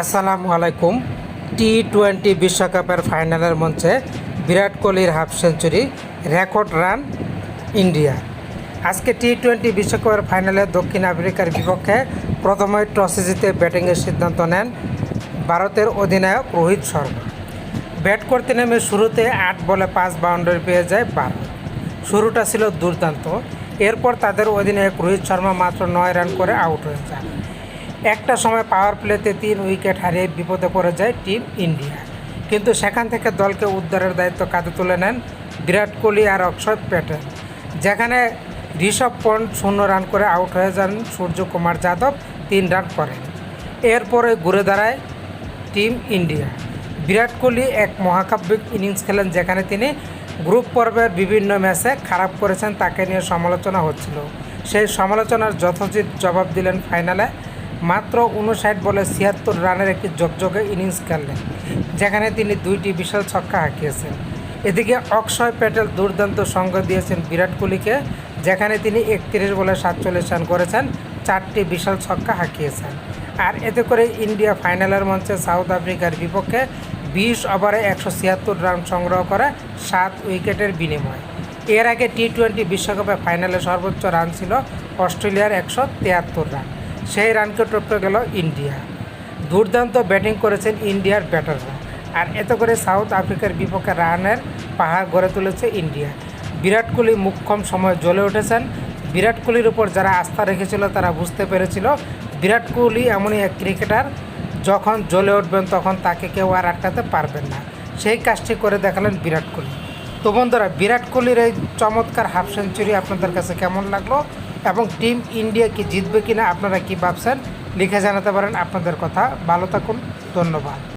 আসসালামু আলাইকুম। T twenty বিশ্বকাপের ফাইনালের মঞ্চে বিরাট কোহলির half century, record run, India. আজকে টি টোয়েন্টি বিশ্বকাপের ফাইনালে দক্ষিণ আফ্রিকার বিপক্ষে প্রথমে টসে জিতে ব্যাটিংয়ের সিদ্ধান্ত নেন ভারতের অধিনায়ক রোহিত শর্মা। ব্যাট করতে নেমে শুরুতে আট বলে পাঁচ বাউন্ডারি পেয়ে যায় ভারত। শুরুটা ছিল দুর্দান্ত। এরপর তাদের অধিনায়ক রোহিত শর্মা মাত্র নয় রান করে আউট হয়ে যান। একটা সময় পাওয়ার প্লেতে তিন উইকেট হারিয়ে বিপদে পড়ে যায় টিম ইন্ডিয়া কিন্তু সেখান থেকে দলকে উদ্ধারের দায়িত্ব কাঁধে তুলে নেন বিরাট কোহলি আর অক্ষয় প্যাটেল। যেখানে ঋষভ পন্ট শূন্য রান করে আউট হয়ে যান সূর্যকুমার যাদব তিন রান করেন এরপরে ঘুরে দাঁড়ায় টিম ইন্ডিয়া বিরাট কোহলি এক মহাকাব্যিক ইনিংস খেলেন যেখানে তিনি গ্রুপ পর্বের বিভিন্ন ম্যাচে খারাপ করেছেন তাকে নিয়ে সমালোচনা হচ্ছিল। সেই সমালোচনার যথোচিত জবাব দিলেন ফাইনালে মাত্র উনষাট বলে ছিয়াত্তর রানের একটি জগজগে ইনিংস খেললেন, যেখানে তিনি দুইটি বিশাল ছক্কা হাঁকিয়েছেন। এদিকে অক্ষয় প্যাটেল দুর্দান্ত সঙ্গ দিয়েছেন বিরাট কোহলিকে, যেখানে তিনি একত্রিশ বলে সাতচল্লিশ রান করেছেন, চারটি বিশাল ছক্কা হাঁকিয়েছেন। আর এতে করে ইন্ডিয়া ফাইনালের মঞ্চে সাউথ আফ্রিকার বিপক্ষে বিশ ওভারে একশো ছিয়াত্তর রান সংগ্রহ করে সাত উইকেটের বিনিময়ে। এর আগে টি টোয়েন্টি বিশ্বকাপে ফাইনালে সর্বোচ্চ রান ছিল অস্ট্রেলিয়ার একশো তিয়াত্তর রান। সেই রানকে টপকে গেল ইন্ডিয়া। দুর্দান্ত ব্যাটিং করেছেন ইন্ডিয়ার ব্যাটাররা। আর এত করে সাউথ আফ্রিকার বিপক্ষে রানের পাহাড় গড়ে তুলেছে ইন্ডিয়া। বিরাট কোহলি মুখ্যম সময় জ্বলে উঠেছেন। বিরাট কোহলির উপর যারা আস্থা রেখেছিল, তারা বুঝতে পেরেছিল, বিরাট কোহলি এমনই এক ক্রিকেটার, যখন জ্বলে উঠবেন তখন তাকে কেউ আর আটকাতে পারবেন না। সেই কাজটি করে দেখালেন বিরাট কোহলি। তো বন্ধুরা, বিরাট কোহলির এই চমৎকার হাফ সেঞ্চুরি আপনাদের কাছে কেমন লাগল? এবং টিম ইন্ডিয়া কি জিতবে কিনা আপনারা কি ভাবছেন? লিখে জানাতে পারেন আপনাদের কথা। ভালো থাকুন, ধন্যবাদ।